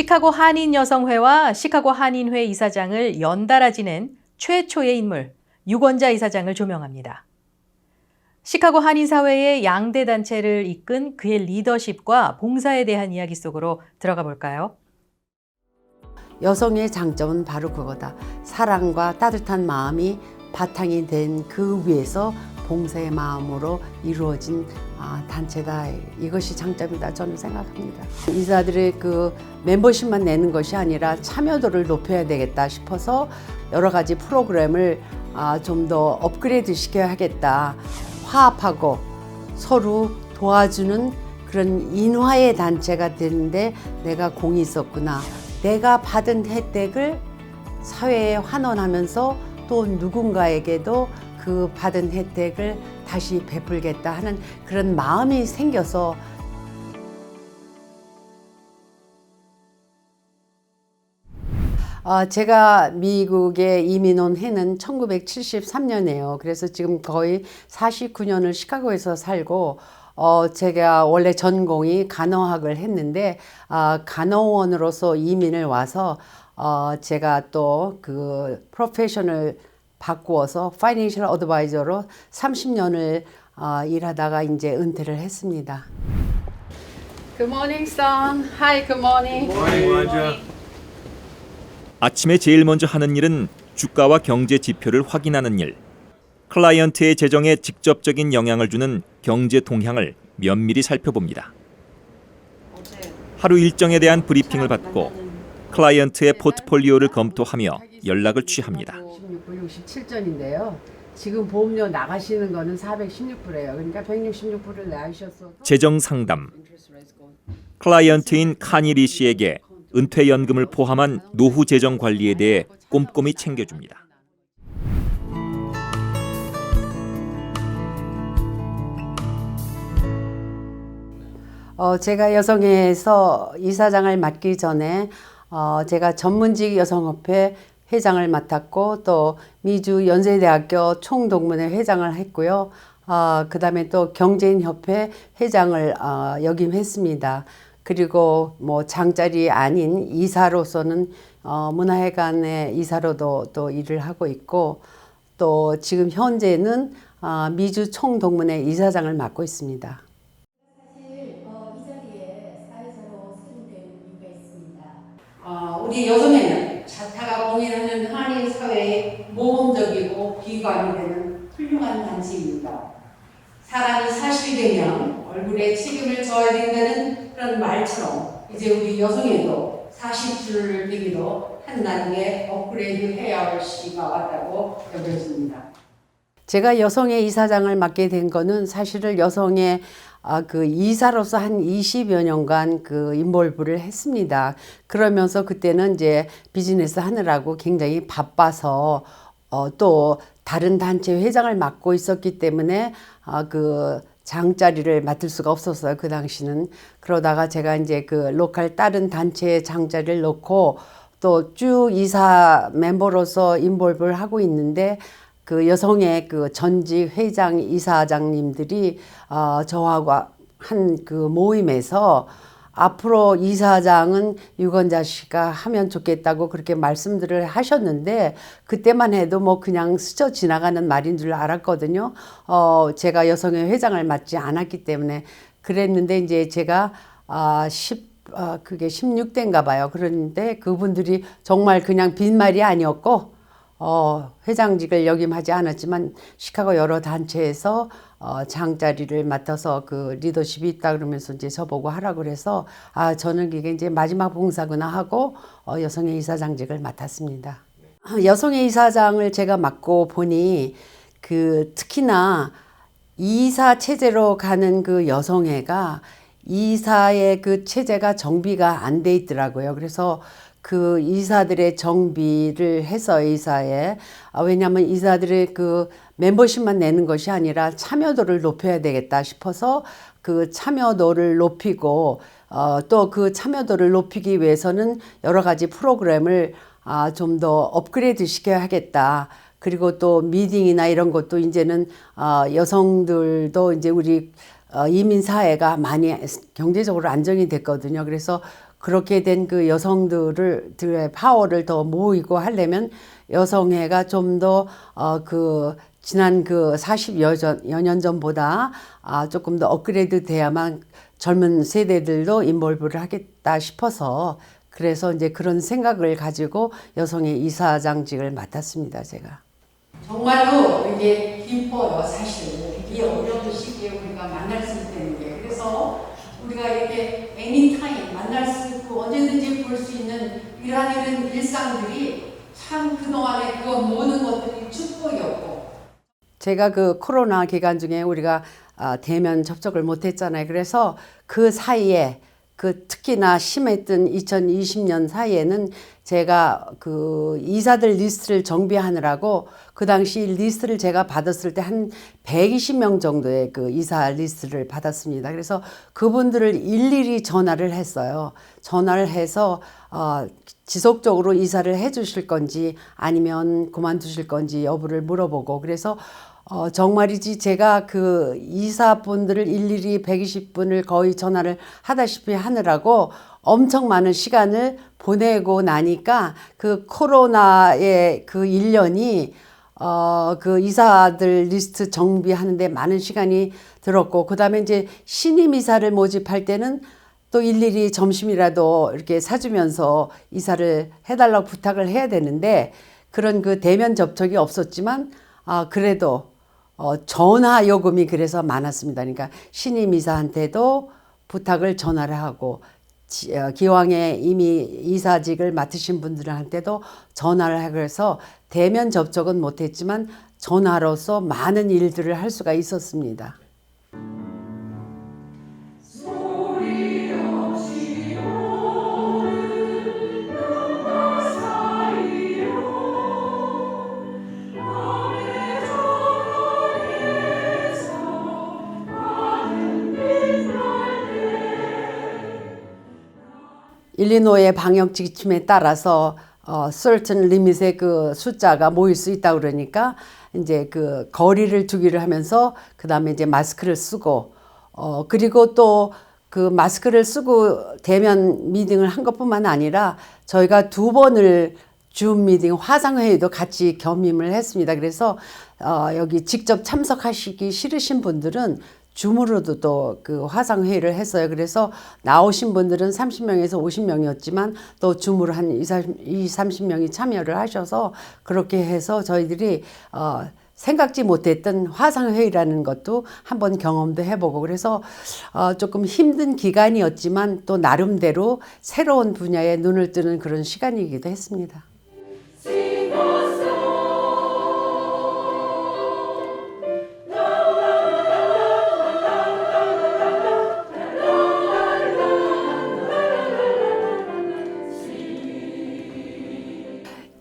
시카고 한인 여성회와 시카고 한인회 이사장을 연달아 지낸 최초의 인물, 유권자 이사장을 조명합니다. 시카고 한인사회의 양대 단체를 이끈 그의 리더십과 봉사에 대한 이야기 속으로 들어가 볼까요? 여성의 장점은 바로 그거다. 사랑과 따뜻한 마음이 바탕이 된 그 위에서 봉사의 마음으로 이루어진 아, 단체다. 이것이 장점이다. 저는 생각합니다. 이사들의 그 멤버십만 내는 것이 아니라 참여도를 높여야 되겠다 싶어서 여러 가지 프로그램을 아, 좀더 업그레이드 시켜야겠다. 화합하고 서로 도와주는 그런 인화의 단체가 되는데 내가 공이 있었구나. 내가 받은 혜택을 사회에 환원하면서 또 누군가에게도 그 받은 혜택을 다시 베풀겠다 하는 그런 마음이 생겨서 어, 제가 미국에 이민 온 해는 1973년이에요. 그래서 지금 거의 49년을 시카고에서 살고 어, 제가 원래 전공이 간호학을 했는데 아, 간호원으로서 이민을 와서 어, 제가 또 그 프로페셔널 바꾸어서 파이낸셜 어드바이저로 30년을 어, 일하다가 이제 은퇴를 했습니다. Good morning, son. Hi, good morning. 아침에 제일 먼저 하는 일은 주가와 경제 지표를 확인하는 일. 클라이언트의 재정에 직접적인 영향을 주는 경제 동향을 면밀히 살펴봅니다. 하루 일정에 대한 브리핑을 받고 클라이언트의 포트폴리오를 검토하며 연락을 취합니다. 16불 67전인데요. 지금 보험료 나가시는 거는 416불이에요. 그러니까 166불을 내주셔서 재정 상담. 클라이언트인 카니리 씨에게 은퇴 연금을 포함한 노후 재정 관리에 대해 꼼꼼히 챙겨줍니다. 어, 제가 여성회에서 이사장을 맡기 전에 어, 제가 전문직 여성협회 회장을 맡았고 또 미주 연세대학교 총동문회 회장을 했고요. 어, 그 다음에 또 경제인협회 회장을 어, 역임했습니다. 그리고 뭐 장자리 아닌 이사로서는 어, 문화회관의 이사로도 또 일을 하고 있고 또 지금 현재는 어, 미주 총동문회 이사장을 맡고 있습니다. 사실 어. 어, 우리 여성에는 자타가 공인하는 한인 사회의 모범적이고 비관이 되는 훌륭한 단체입니다. 사람이 사실되면 얼굴에 책임을 져야 된다는 그런 말처럼 이제 우리 여성에도 40줄을 되기도 한 단계 업그레이드 해야 할 시기가 왔다고 여겨집니다. 제가 여성의 이사장을 맡게 된 거는 사실은 여성의 아, 그 이사로서 한 20여 년간 그 인볼브를 했습니다. 그러면서 그때는 이제 비즈니스 하느라고 굉장히 바빠서 어, 또 다른 단체 회장을 맡고 있었기 때문에 아, 그 장자리를 맡을 수가 없었어요. 그 당시는. 그러다가 제가 이제 그 로컬 다른 단체의 장자리를 놓고 또 쭉 이사 멤버로서 인볼브를 하고 있는데 그 여성의 그 전직 회장 이사장님들이 어, 저하고 한 그 모임에서 앞으로 이사장은 유건자 씨가 하면 좋겠다고 그렇게 말씀들을 하셨는데 그때만 해도 뭐 그냥 스쳐 지나가는 말인 줄 알았거든요. 어, 제가 여성의 회장을 맡지 않았기 때문에 그랬는데 이제 제가 아, 10 아, 그게 16대인가 봐요. 그런데 그분들이 정말 그냥 빈말이 아니었고 어, 회장직을 역임하지 않았지만 시카고 여러 단체에서 어, 장자리를 맡아서 그 리더십이 있다 그러면서 이제 저보고 하라 그래서 아 저는 이게 이제 마지막 봉사구나 하고 어, 여성의 이사장직을 맡았습니다. 아, 여성의 이사장을 제가 맡고 보니 그 특히나 이사 체제로 가는 그 여성회가 이사의 그 체제가 정비가 안 돼 있더라고요. 그래서 그 이사들의 정비를 해서 이사에 아, 왜냐하면 이사들의 그 멤버십만 내는 것이 아니라 참여도를 높여야 되겠다 싶어서 그 참여도를 높이고 어, 또 그 참여도를 높이기 위해서는 여러 가지 프로그램을 아, 좀 더 업그레이드 시켜야겠다. 그리고 또 미팅이나 이런 것도 이제는 어, 여성들도 이제 우리 어, 이민 사회가 많이 경제적으로 안정이 됐거든요. 그래서 그렇게 된 그 여성들을 들의 파워를 더 모이고 하려면 여성회가 좀더어그 지난 그 40여 전, 여년 전보다 아 조금 더 업그레이드 돼야만 젊은 세대들도 인볼브를 하겠다 싶어서 그래서 이제 그런 생각을 가지고 여성의 이사장직을 맡았습니다, 제가. 정말로 이게 기뻐요, 사실. 이 어려운 시기에 우리가 만날 수 있다는 게. 그래서 우리가 이렇게 애니타임 만날 수 볼 수 있는 이런 이런 일상들이 참 그동안에 그 모든 것들이 축복이었고 제가 그 코로나 기간 중에 우리가 아, 대면 접촉을 못했잖아요. 그래서 그 사이에 그 특히나 심했던 2020년 사이에는 제가 그 이사들 리스트를 정비하느라고 그 당시 리스트를 제가 받았을 때 한 120명 정도의 그 이사 리스트를 받았습니다. 그래서 그분들을 일일이 전화를 했어요. 전화를 해서 어, 지속적으로 이사를 해 주실 건지 아니면 그만두실 건지 여부를 물어보고 그래서 어, 정말이지 제가 그 이사분들을 일일이 120분을 거의 전화를 하다시피 하느라고 엄청 많은 시간을 보내고 나니까 그 코로나의 그 1년이 어, 그 이사들 리스트 정비하는데 많은 시간이 들었고, 그 다음에 이제 신임 이사를 모집할 때는 또 일일이 점심이라도 이렇게 사주면서 이사를 해달라고 부탁을 해야 되는데, 그런 그 대면 접촉이 없었지만, 아, 그래도 어, 전화 요금이 그래서 많았습니다. 그러니까 신임 이사한테도 부탁을 전화를 하고 기왕에 이미 이사직을 맡으신 분들한테도 전화를 해서 대면 접촉은 못했지만 전화로서 많은 일들을 할 수가 있었습니다. 일리노의 방역 지침에 따라서 어, certain limit의 그 숫자가 모일 수 있다 그러니까 이제 그 거리를 두기를 하면서 그 다음에 이제 마스크를 쓰고 어 그리고 또 그 마스크를 쓰고 대면 미팅을 한 것뿐만 아니라 저희가 두 번을 줌 미팅 화상회의도 같이 겸임을 했습니다. 그래서 어 여기 직접 참석하시기 싫으신 분들은 줌으로도 또 그 화상 회의를 했어요. 그래서 나오신 분들은 30명에서 50명이었지만 또 줌으로 한 2, 30명이 참여를 하셔서 그렇게 해서 저희들이 어 생각지 못했던 화상 회의라는 것도 한번 경험도 해보고 그래서 어 조금 힘든 기간이었지만 또 나름대로 새로운 분야에 눈을 뜨는 그런 시간이기도 했습니다.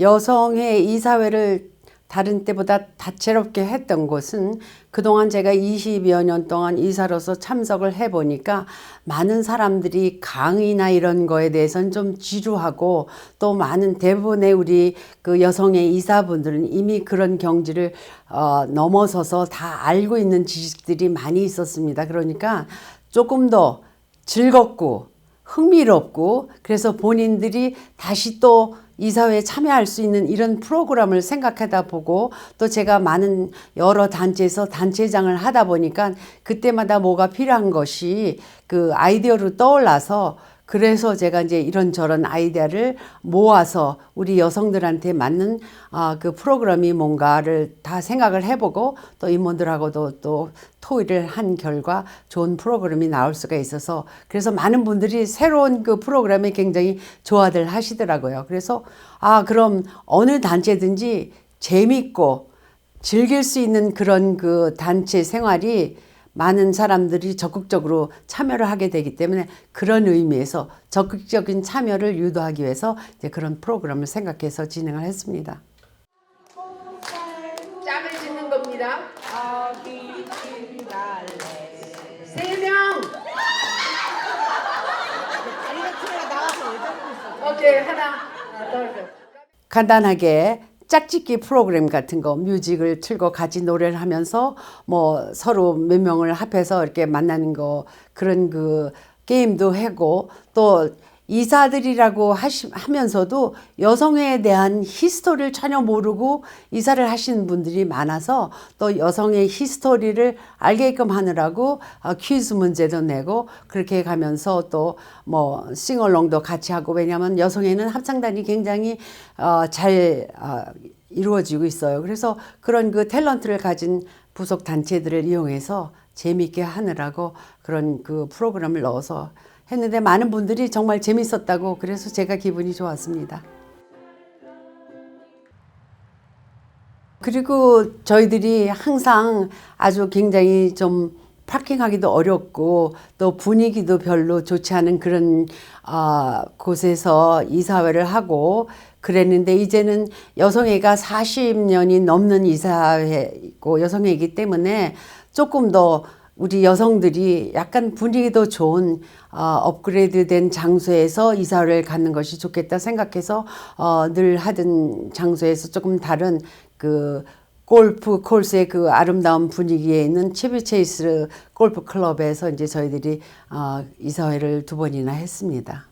여성의 이사회를 다른 때보다 다채롭게 했던 것은 그동안 제가 20여 년 동안 이사로서 참석을 해보니까 많은 사람들이 강의나 이런 거에 대해서는 좀 지루하고 또 많은 대부분의 우리 그 여성의 이사분들은 이미 그런 경지를 어, 넘어서서 다 알고 있는 지식들이 많이 있었습니다. 그러니까 조금 더 즐겁고 흥미롭고 그래서 본인들이 다시 또 이사회에 참여할 수 있는 이런 프로그램을 생각하다 보고 또 제가 많은 여러 단체에서 단체장을 하다 보니까 그때마다 뭐가 필요한 것이 그 아이디어로 떠올라서 그래서 제가 이제 이런저런 아이디어를 모아서 우리 여성들한테 맞는 아, 그 프로그램이 뭔가를 다 생각을 해보고 또 임원들하고도 또 토의를 한 결과 좋은 프로그램이 나올 수가 있어서 그래서 많은 분들이 새로운 그 프로그램에 굉장히 좋아들 하시더라고요. 그래서 아, 그럼 어느 단체든지 재밌고 즐길 수 있는 그런 그 단체 생활이 많은 사람들이 적극적으로 참여를 하게 되기 때문에 그런 의미에서 적극적인 참여를 유도하기 위해서 이제 그런 프로그램을 생각해서 진행을 했습니다. 짝을 짓는 겁니다. 세 명. 오케이 하나 더. 간단하게 짝짓기 프로그램 같은 거 뮤직을 틀고 같이 노래를 하면서 뭐 서로 몇 명을 합해서 이렇게 만나는 거 그런 그 게임도 하고 또 이사들이라고 하시, 하면서도 여성에 대한 히스토리를 전혀 모르고 이사를 하시는 분들이 많아서 또 여성의 히스토리를 알게끔 하느라고 어, 퀴즈 문제도 내고 그렇게 가면서 또 뭐 싱얼롱도 같이 하고 왜냐하면 여성에는 합창단이 굉장히 어, 잘 어, 이루어지고 있어요. 그래서 그런 그 탤런트를 가진 부속 단체들을 이용해서 재미있게 하느라고 그런 그 프로그램을 넣어서 했는데 많은 분들이 정말 재밌었다고 그래서 제가 기분이 좋았습니다. 그리고 저희들이 항상 아주 굉장히 좀 파킹하기도 어렵고 또 분위기도 별로 좋지 않은 그런 어, 곳에서 이사회를 하고 그랬는데 이제는 여성회가 40년이 넘는 이사회고 여성회이기 때문에 조금 더 우리 여성들이 약간 분위기도 좋은 어, 업그레이드된 장소에서 이사를 갖는 것이 좋겠다 생각해서 어, 늘 하던 장소에서 조금 다른 그 골프 콜스의 그 아름다운 분위기에 있는 치비 체이스 골프 클럽에서 이제 저희들이 어, 이사회를 두 번이나 했습니다.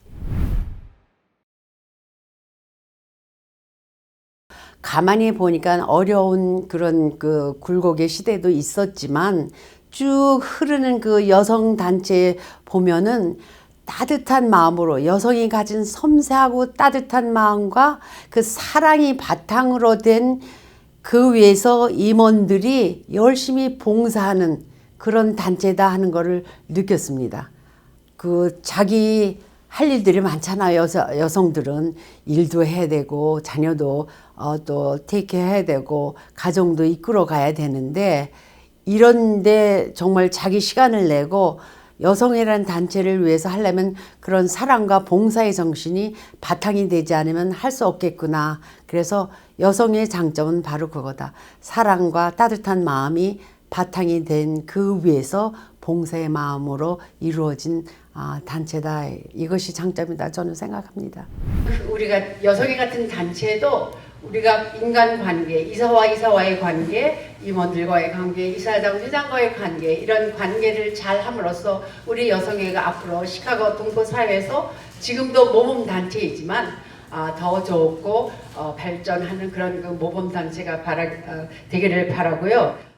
가만히 보니까 어려운 그런 그 굴곡의 시대도 있었지만 쭉 흐르는 그 여성 단체 보면은 따뜻한 마음으로 여성이 가진 섬세하고 따뜻한 마음과 그 사랑이 바탕으로 된 그 위에서 임원들이 열심히 봉사하는 그런 단체다 하는 것을 느꼈습니다. 그 자기 할 일들이 많잖아요. 여서, 여성들은 일도 해야 되고 자녀도 어, 또 테이크해야 되고 가정도 이끌어 가야 되는데 이런데 정말 자기 시간을 내고 여성이라는 단체를 위해서 하려면 그런 사랑과 봉사의 정신이 바탕이 되지 않으면 할 수 없겠구나. 그래서 여성의 장점은 바로 그거다. 사랑과 따뜻한 마음이 바탕이 된 그 위에서 봉사의 마음으로 이루어진 아, 단체다. 이것이 장점이다. 저는 생각합니다. 우리가 여성이 같은 단체도 우리가 인간 관계, 이사와 이사와의 관계, 임원들과의 관계, 이사장 회장과의 관계 이런 관계를 잘 함으로써 우리 여성회가 앞으로 시카고 동포 사회에서 지금도 모범 단체이지만 아, 더 좋고 어, 발전하는 그런 그 모범 단체가 바라, 어, 되기를 바라고요.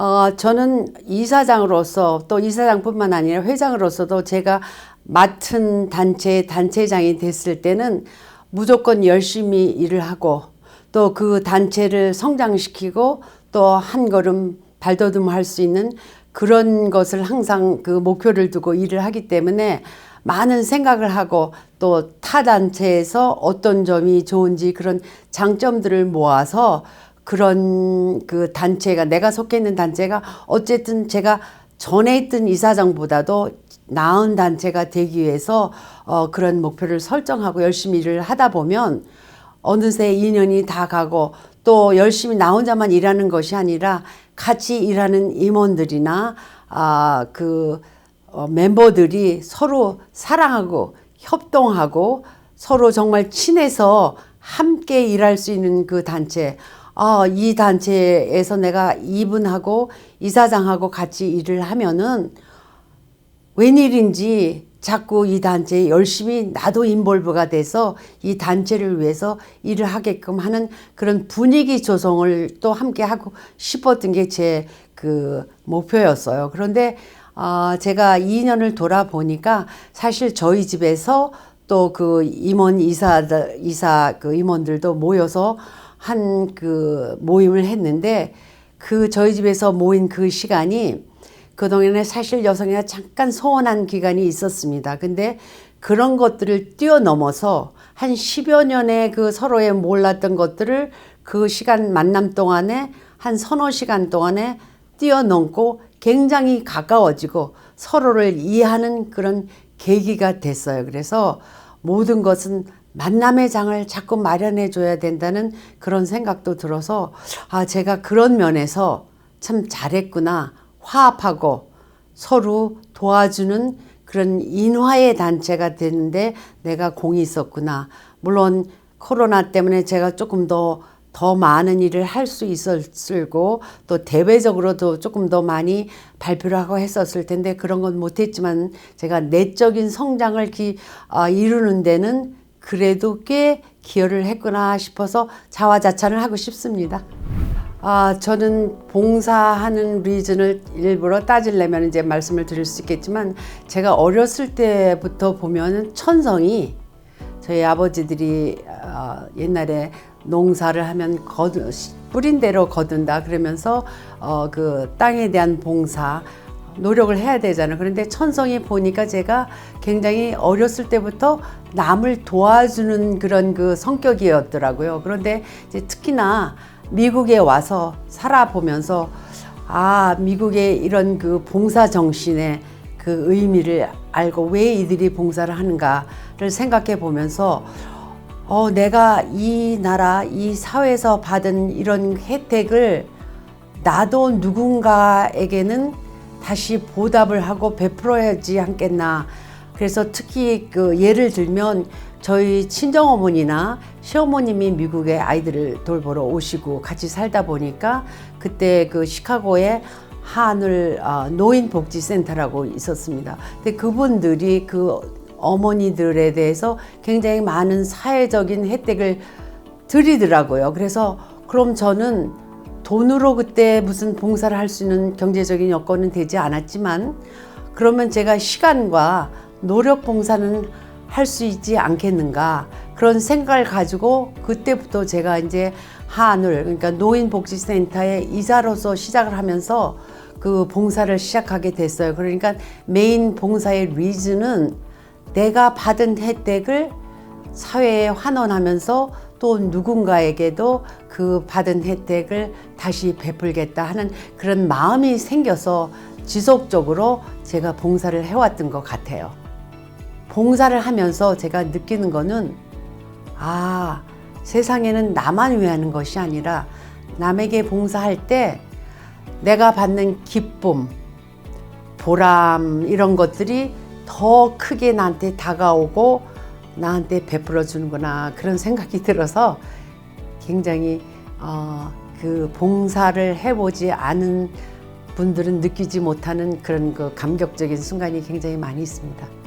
어, 저는 이사장으로서 또 이사장뿐만 아니라 회장으로서도 제가 맡은 단체 단체장이 됐을 때는 무조건 열심히 일을 하고 또 그 단체를 성장시키고 또 한 걸음 발돋움할 수 있는 그런 것을 항상 그 목표를 두고 일을 하기 때문에 많은 생각을 하고 또 타 단체에서 어떤 점이 좋은지 그런 장점들을 모아서 그런 그 단체가 내가 속해 있는 단체가 어쨌든 제가 전에 있던 이사장보다도 나은 단체가 되기 위해서 어 그런 목표를 설정하고 열심히 일을 하다 보면 어느새 2년이 다 가고 또 열심히 나 혼자만 일하는 것이 아니라 같이 일하는 임원들이나 아 그 어, 멤버들이 서로 사랑하고 협동하고 서로 정말 친해서 함께 일할 수 있는 그 단체. 아, 이 단체에서 내가 이분하고 이사장하고 같이 일을 하면은 웬일인지 자꾸 이 단체에 열심히 나도 인볼브가 돼서 이 단체를 위해서 일을 하게끔 하는 그런 분위기 조성을 또 함께 하고 싶었던 게 제 그 목표였어요. 그런데 어, 제가 2년을 돌아보니까 사실 저희 집에서 또 그 임원 이사 이사 그 임원들도 모여서 한 그 모임을 했는데 그 저희 집에서 모인 그 시간이 그동안에 사실 여성이가 잠깐 소원한 기간이 있었습니다. 근데 그런 것들을 뛰어넘어서 한 10여 년의 그 서로의 몰랐던 것들을 그 시간 만남 동안에 한 서너 시간 동안에 뛰어넘고 굉장히 가까워지고 서로를 이해하는 그런 계기가 됐어요. 그래서 모든 것은 만남의 장을 자꾸 마련해 줘야 된다는 그런 생각도 들어서 아, 제가 그런 면에서 참 잘했구나. 화합하고 서로 도와주는 그런 인화의 단체가 되는데 내가 공이 있었구나. 물론 코로나 때문에 제가 조금 더더 많은 일을 할 수 있었을고 또 대외적으로도 조금 더 많이 발표를 하고 했었을 텐데 그런 건 못했지만 제가 내적인 성장을 기, 아, 이루는 데는 그래도 꽤 기여를 했구나 싶어서 자화자찬을 하고 싶습니다. 아, 저는 봉사하는 리즌을 일부러 따지려면 이제 말씀을 드릴 수 있겠지만 제가 어렸을 때부터 보면 천성이 저희 아버지들이 어, 옛날에 농사를 하면 거두, 뿌린 대로 거둔다 그러면서 어, 그 땅에 대한 봉사 노력을 해야 되잖아요. 그런데 천성이 보니까 제가 굉장히 어렸을 때부터 남을 도와주는 그런 그 성격이었더라고요. 그런데 이제 특히나 미국에 와서 살아보면서 아, 미국의 이런 그 봉사 정신의 그 의미를 알고 왜 이들이 봉사를 하는가를 생각해 보면서 어, 내가 이 나라, 이 사회에서 받은 이런 혜택을 나도 누군가에게는 다시 보답을 하고 베풀어야지 않겠나. 그래서 특히 그 예를 들면 저희 친정어머니나 시어머님이 미국에 아이들을 돌보러 오시고 같이 살다 보니까 그때 그 시카고에 한울 어, 노인복지센터라고 있었습니다. 근데 그분들이 그 어머니들에 대해서 굉장히 많은 사회적인 혜택을 드리더라고요. 그래서 그럼 저는 돈으로 그때 무슨 봉사를 할 수 있는 경제적인 여건은 되지 않았지만 그러면 제가 시간과 노력 봉사는 할 수 있지 않겠는가 그런 생각을 가지고 그때부터 제가 이제 한울 그러니까 노인복지센터의 이사로서 시작을 하면서 그 봉사를 시작하게 됐어요. 그러니까 메인 봉사의 리즈는 내가 받은 혜택을 사회에 환원하면서 또 누군가에게도 그 받은 혜택을 다시 베풀겠다 하는 그런 마음이 생겨서 지속적으로 제가 봉사를 해왔던 것 같아요. 봉사를 하면서 제가 느끼는 거는 아, 세상에는 나만 위하는 것이 아니라 남에게 봉사할 때 내가 받는 기쁨, 보람 이런 것들이 더 크게 나한테 다가오고 나한테 베풀어 주는구나 그런 생각이 들어서 굉장히 어, 그 봉사를 해보지 않은 분들은 느끼지 못하는 그런 그 감격적인 순간이 굉장히 많이 있습니다.